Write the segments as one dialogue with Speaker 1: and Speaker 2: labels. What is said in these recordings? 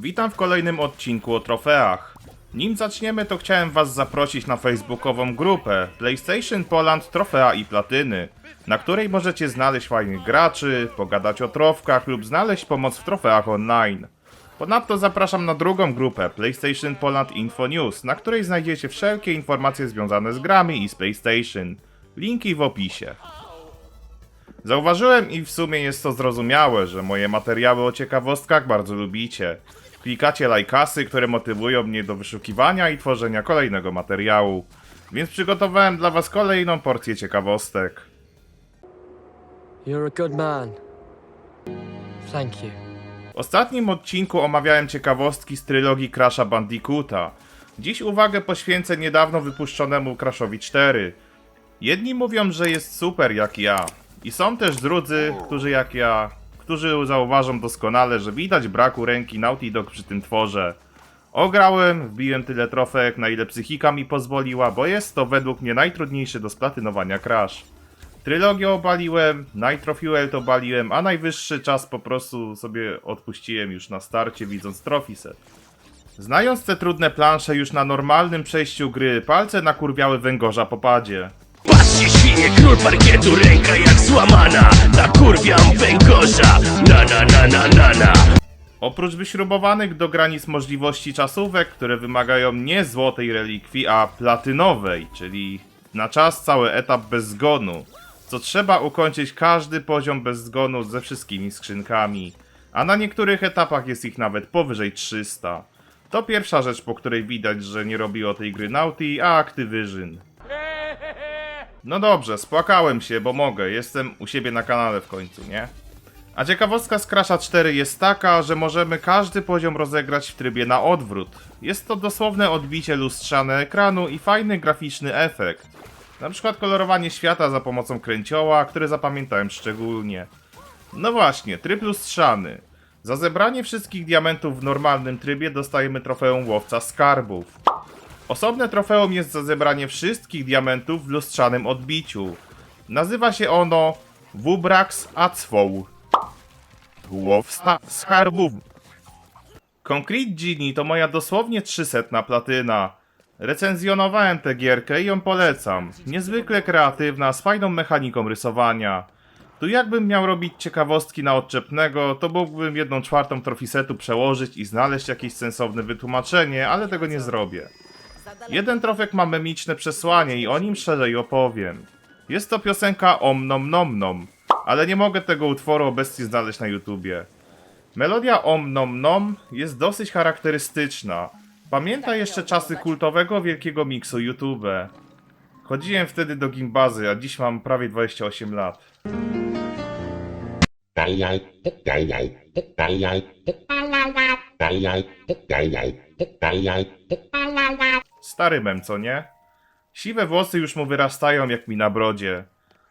Speaker 1: Witam w kolejnym odcinku o trofeach. Nim zaczniemy, to chciałem Was zaprosić na facebookową grupę PlayStation Poland Trofea i Platyny, na której możecie znaleźć fajnych graczy, pogadać o trofkach lub znaleźć pomoc w trofeach online. Ponadto zapraszam na drugą grupę PlayStation Poland Info News, na której znajdziecie wszelkie informacje związane z grami i z PlayStation. Linki w opisie. Zauważyłem i w sumie jest to zrozumiałe, że moje materiały o ciekawostkach bardzo lubicie. Klikacie lajkasy, które motywują mnie do wyszukiwania i tworzenia kolejnego materiału. Więc przygotowałem dla was kolejną porcję ciekawostek.
Speaker 2: You're a good man. Thank you.
Speaker 1: W ostatnim odcinku omawiałem ciekawostki z trylogii Crasha Bandicoota. Dziś uwagę poświęcę niedawno wypuszczonemu Crashowi 4. Jedni mówią, że jest super jak ja. I są też drudzy, którzy jak ja, którzy zauważą doskonale, że widać braku ręki Naughty Dog przy tym tworze. Ograłem, wbiłem tyle trofeek, na ile psychika mi pozwoliła, bo jest to według mnie najtrudniejszy do splatynowania Crash. Trylogię obaliłem, Nitro Fuel to obaliłem, a najwyższy czas po prostu sobie odpuściłem już na starcie widząc trophy set. Znając te trudne plansze już na normalnym przejściu gry, palce nakurwiały węgorza po padzie.
Speaker 3: Patrzcie świnie, król parkietu, ręka jak złamana Nakurwiam węgorza, na na na na na na
Speaker 1: Oprócz wyśrubowanych do granic możliwości czasówek, które wymagają nie złotej relikwii, a platynowej, czyli na czas cały etap bez zgonu, co trzeba ukończyć każdy poziom bez zgonu ze wszystkimi skrzynkami, a na niektórych etapach jest ich nawet powyżej 300. To pierwsza rzecz, po której widać, że nie robiło tej gry Naughty, a Activision. No dobrze, spłakałem się, bo mogę, jestem u siebie na kanale w końcu, nie? A ciekawostka z Crasha 4 jest taka, że możemy każdy poziom rozegrać w trybie na odwrót. Jest to dosłowne odbicie lustrzane ekranu i fajny graficzny efekt. Na przykład kolorowanie świata za pomocą kręcioła, które zapamiętałem szczególnie. No właśnie, tryb lustrzany. Za zebranie wszystkich diamentów w normalnym trybie dostajemy trofeum łowca skarbów. Osobne trofeum jest za zebranie wszystkich diamentów w lustrzanym odbiciu. Nazywa się ono Wubrax Acwoł. Łowca skarbów. Concrete Genie to moja dosłownie 300 platyna. Recenzjonowałem tę gierkę i ją polecam. Niezwykle kreatywna, z fajną mechaniką rysowania. Tu jakbym miał robić ciekawostki na odczepnego, to mógłbym jedną czwartą trofisetu przełożyć i znaleźć jakieś sensowne wytłumaczenie, ale tego nie zrobię. Jeden trofek ma memiczne przesłanie i o nim szerzej opowiem. Jest to piosenka Om Nom Nom Nom, ale nie mogę tego utworu obecnie znaleźć na YouTubie. Melodia Om Nom Nom jest dosyć charakterystyczna. Pamięta jeszcze czasy kultowego wielkiego miksu YouTube. Chodziłem wtedy do gimbazy, a dziś mam prawie 28 lat. Stary mem, co nie? Siwe włosy już mu wyrastają jak mi na brodzie.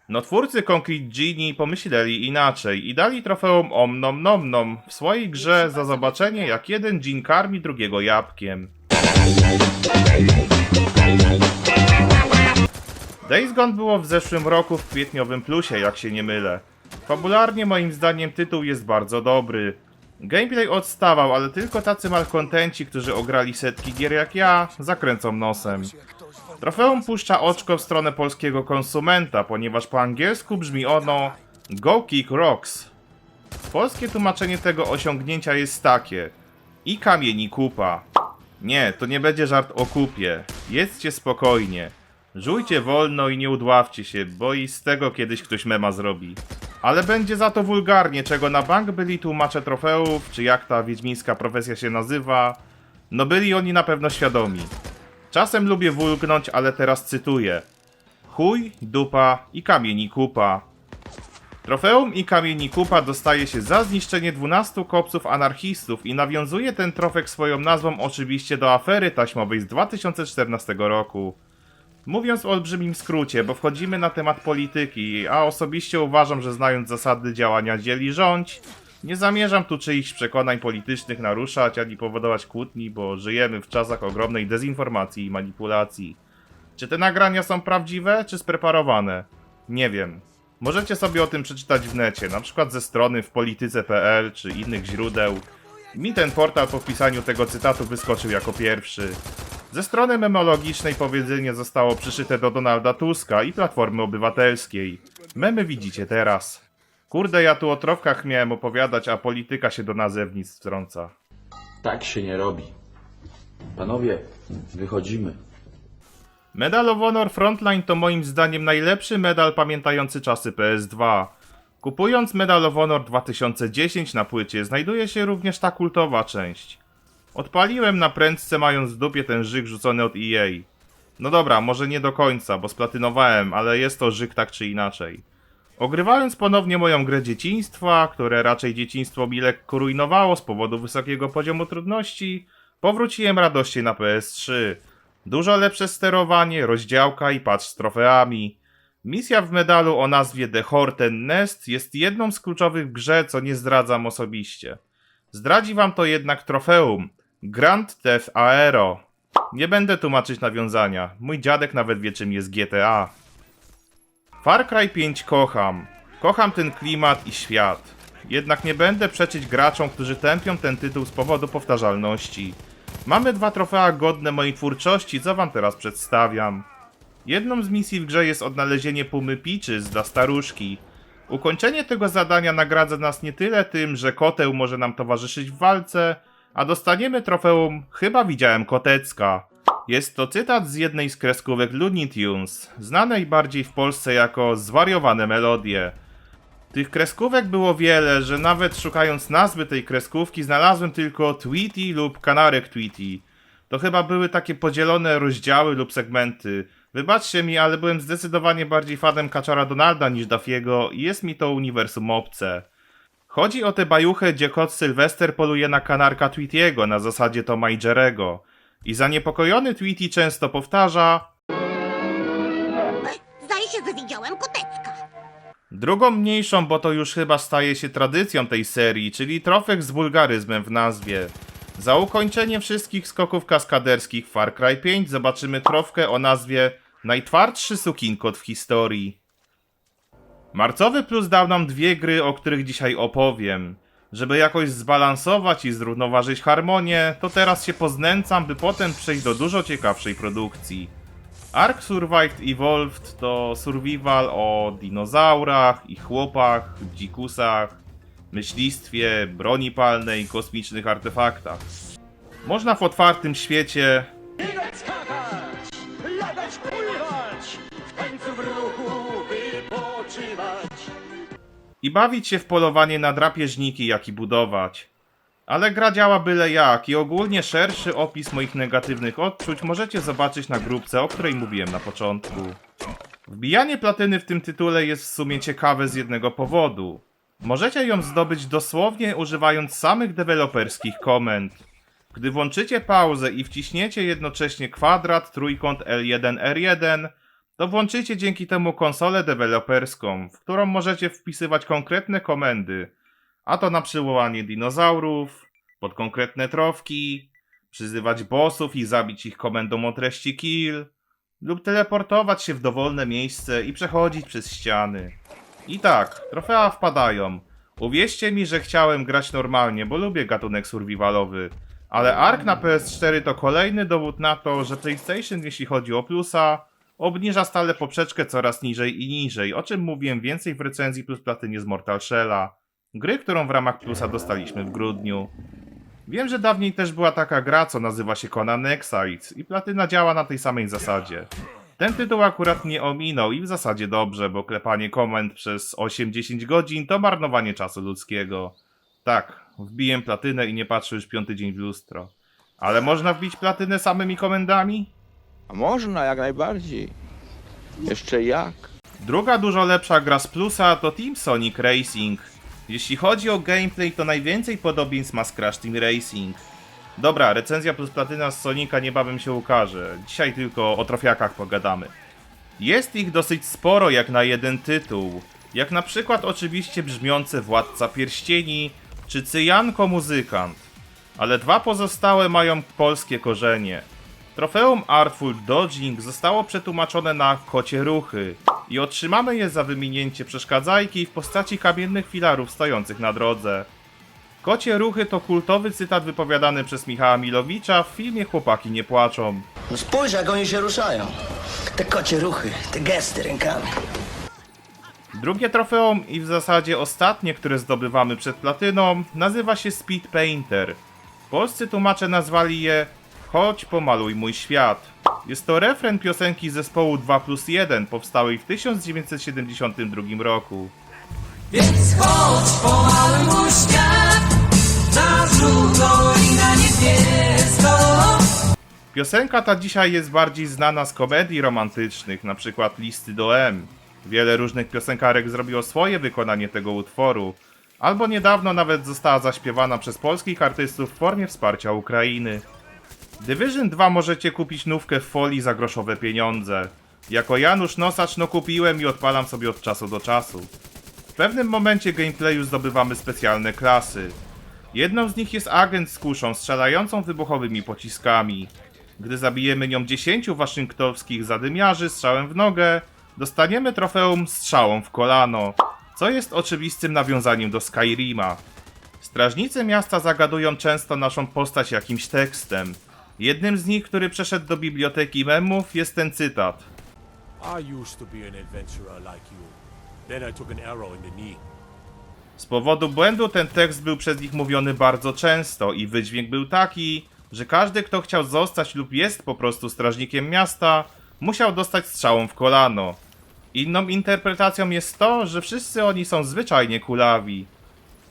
Speaker 1: No twórcy Concrete Genie pomyśleli inaczej i dali trofeum Om Nom Nom Nom w swojej grze za zobaczenie jak jeden dżin karmi drugiego jabłkiem. Days Gone było w zeszłym roku w kwietniowym plusie, jak się nie mylę. Fabularnie moim zdaniem tytuł jest bardzo dobry. Gameplay odstawał, ale tylko tacy malkontenci, którzy ograli setki gier jak ja, zakręcą nosem. Trofeum puszcza oczko w stronę polskiego konsumenta, ponieważ po angielsku brzmi ono Go Kick Rocks. Polskie tłumaczenie tego osiągnięcia jest takie i kamieni kupa. Nie, to nie będzie żart o kupie. Jedzcie spokojnie. Żujcie wolno i nie udławcie się, bo i z tego kiedyś ktoś mema zrobi. Ale będzie za to wulgarnie, czego na bank byli tłumacze trofeów, czy jak ta wiedźmińska profesja się nazywa. No byli oni na pewno świadomi. Czasem lubię wulgnąć, ale teraz cytuję. Chuj, dupa i kamieni kupa. Trofeum i kamieni kupa dostaje się za zniszczenie 12 kopców anarchistów i nawiązuje ten trofek swoją nazwą oczywiście do afery taśmowej z 2014 roku. Mówiąc w olbrzymim skrócie, bo wchodzimy na temat polityki, a osobiście uważam, że znając zasady działania dzieli rządź, nie zamierzam tu czyichś przekonań politycznych naruszać ani powodować kłótni, bo żyjemy w czasach ogromnej dezinformacji i manipulacji. Czy te nagrania są prawdziwe, czy spreparowane? Nie wiem. Możecie sobie o tym przeczytać w necie, na przykład ze strony w polityce.pl czy innych źródeł. Mi ten portal po wpisaniu tego cytatu wyskoczył jako pierwszy. Ze strony memologicznej powiedzenie zostało przyszyte do Donalda Tuska i Platformy Obywatelskiej. Memy widzicie teraz. Kurde, ja tu o trofkach miałem opowiadać, a polityka się do nazewnictw wtrąca.
Speaker 4: Tak się nie robi. Panowie, wychodzimy.
Speaker 1: Medal of Honor Frontline to moim zdaniem najlepszy medal pamiętający czasy PS2. Kupując Medal of Honor 2010 na płycie znajduje się również ta kultowa część. Odpaliłem na prędce mając w dupie ten żyk rzucony od EA. No dobra, może nie do końca, bo splatynowałem, ale jest to żyk tak czy inaczej. Ogrywając ponownie moją grę dzieciństwa, które raczej dzieciństwo mi lekko rujnowało z powodu wysokiego poziomu trudności, powróciłem radośnie na PS3. Dużo lepsze sterowanie, rozdziałka i patch z trofeami. Misja w medalu o nazwie The Horten Nest jest jedną z kluczowych w grze, co nie zdradzam osobiście. Zdradzi wam to jednak trofeum Grand Theft Aero. Nie będę tłumaczyć nawiązania, mój dziadek nawet wie czym jest GTA. Far Cry 5 kocham. Kocham ten klimat i świat. Jednak nie będę przeczyć graczom, którzy tępią ten tytuł z powodu powtarzalności. Mamy dwa trofea godne mojej twórczości, co wam teraz przedstawiam. Jedną z misji w grze jest odnalezienie pumy Peaches dla staruszki. Ukończenie tego zadania nagradza nas nie tyle tym, że koteł może nam towarzyszyć w walce, a dostaniemy trofeum Chyba widziałem kotecka. Jest to cytat z jednej z kreskówek Looney Tunes, znanej bardziej w Polsce jako Zwariowane Melodie. Tych kreskówek było wiele, że nawet szukając nazwy tej kreskówki znalazłem tylko Tweety lub Kanarek Tweety. To chyba były takie podzielone rozdziały lub segmenty. Wybaczcie mi, ale byłem zdecydowanie bardziej fanem Kaczora Donalda niż Daffiego i jest mi to uniwersum obce. Chodzi o tę bajuchę, gdzie kot Sylwester poluje na kanarka Tweetiego na zasadzie Toma i Jerego. I zaniepokojony Tweety często powtarza
Speaker 5: Zdaje się, że widziałem kotecka.
Speaker 1: Drugą mniejszą, bo to już chyba staje się tradycją tej serii, czyli trofek z wulgaryzmem w nazwie. Za ukończenie wszystkich skoków kaskaderskich w Far Cry 5 zobaczymy trofkę o nazwie Najtwardszy sukinkot w historii. Marcowy Plus dał nam dwie gry, o których dzisiaj opowiem. Żeby jakoś zbalansować i zrównoważyć harmonię, to teraz się poznęcam, by potem przejść do dużo ciekawszej produkcji. Ark Survived Evolved to survival o dinozaurach, ich chłopach, dzikusach, myślistwie, broni palnej, kosmicznych artefaktach. Można w otwartym świecie i bawić się w polowanie na drapieżniki, jak i budować. Ale gra działa byle jak i ogólnie szerszy opis moich negatywnych odczuć możecie zobaczyć na grupce, o której mówiłem na początku. Wbijanie platyny w tym tytule jest w sumie ciekawe z jednego powodu. Możecie ją zdobyć dosłownie używając samych deweloperskich komend. Gdy włączycie pauzę i wciśniecie jednocześnie kwadrat, trójkąt L1, R1, to włączycie dzięki temu konsolę deweloperską, w którą możecie wpisywać konkretne komendy, a to na przywołanie dinozaurów, pod konkretne trofki, przyzywać bossów i zabić ich komendą o treści kill, lub teleportować się w dowolne miejsce i przechodzić przez ściany. I tak, trofea wpadają. Uwierzcie mi, że chciałem grać normalnie, bo lubię gatunek survivalowy. Ale Ark na PS4 to kolejny dowód na to, że PlayStation, jeśli chodzi o plusa, obniża stale poprzeczkę coraz niżej i niżej, o czym mówiłem więcej w recenzji plus platynie z Mortal Shell'a. Gry, którą w ramach plusa dostaliśmy w grudniu. Wiem, że dawniej też była taka gra, co nazywa się Conan Exiles i platyna działa na tej samej zasadzie. Ten tytuł akurat nie ominął i w zasadzie dobrze, bo klepanie komend przez 8-10 godzin to marnowanie czasu ludzkiego. Tak, wbiłem platynę i nie patrzę już piąty dzień w lustro. Ale można wbić platynę samymi komendami?
Speaker 6: A można, jak najbardziej. Jeszcze jak?
Speaker 1: Druga dużo lepsza gra z plusa to Team Sonic Racing. Jeśli chodzi o gameplay, to najwięcej podobieństw ma z Crash Team Racing. Dobra, recenzja plus platyna z Sonika niebawem się ukaże. Dzisiaj tylko o trofiakach pogadamy. Jest ich dosyć sporo jak na jeden tytuł. Jak na przykład oczywiście brzmiące Władca Pierścieni czy Cyjanko Muzykant. Ale dwa pozostałe mają polskie korzenie. Trofeum Artful Dodging zostało przetłumaczone na kocie ruchy i otrzymamy je za wyminięcie przeszkadzajki w postaci kamiennych filarów stojących na drodze. Kocie ruchy to kultowy cytat wypowiadany przez Michała Milowicza w filmie Chłopaki nie płaczą.
Speaker 7: No spójrz, jak oni się ruszają. Te kocie ruchy, te gesty rękami.
Speaker 1: Drugie trofeum i w zasadzie ostatnie, które zdobywamy przed platyną, nazywa się Speed Painter. Polscy tłumacze nazwali je Chodź pomaluj mój świat. Jest to refren piosenki zespołu 2 plus 1 powstałej w 1972 roku.
Speaker 8: Więc chodź, pomaluj mój świat Na żółto i na niebiesko
Speaker 1: Piosenka ta dzisiaj jest bardziej znana z komedii romantycznych, na przykład Listy do M. Wiele różnych piosenkarek zrobiło swoje wykonanie tego utworu, albo niedawno nawet została zaśpiewana przez polskich artystów w formie wsparcia Ukrainy. Division 2 możecie kupić nówkę w folii za groszowe pieniądze. Jako Janusz Nosacz no kupiłem i odpalam sobie od czasu do czasu. W pewnym momencie gameplayu zdobywamy specjalne klasy. Jedną z nich jest agent z kuszą strzelającą wybuchowymi pociskami. Gdy zabijemy nią 10 waszyngtonskich zadymiarzy strzałem w nogę, dostaniemy trofeum strzałą w kolano, co jest oczywistym nawiązaniem do Skyrima. Strażnicy miasta zagadują często naszą postać jakimś tekstem. Jednym z nich, który przeszedł do biblioteki memów, jest ten cytat. Z powodu błędu ten tekst był przez nich mówiony bardzo często i wydźwięk był taki, że każdy kto chciał zostać lub jest po prostu strażnikiem miasta, musiał dostać strzałą w kolano. Inną interpretacją jest to, że wszyscy oni są zwyczajnie kulawi.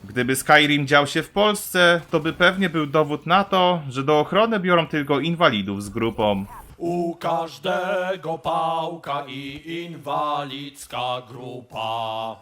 Speaker 1: Gdyby Skyrim dział się w Polsce, to by pewnie był dowód na to, że do ochrony biorą tylko inwalidów z grupą.
Speaker 9: U każdego pałka i inwalidzka grupa.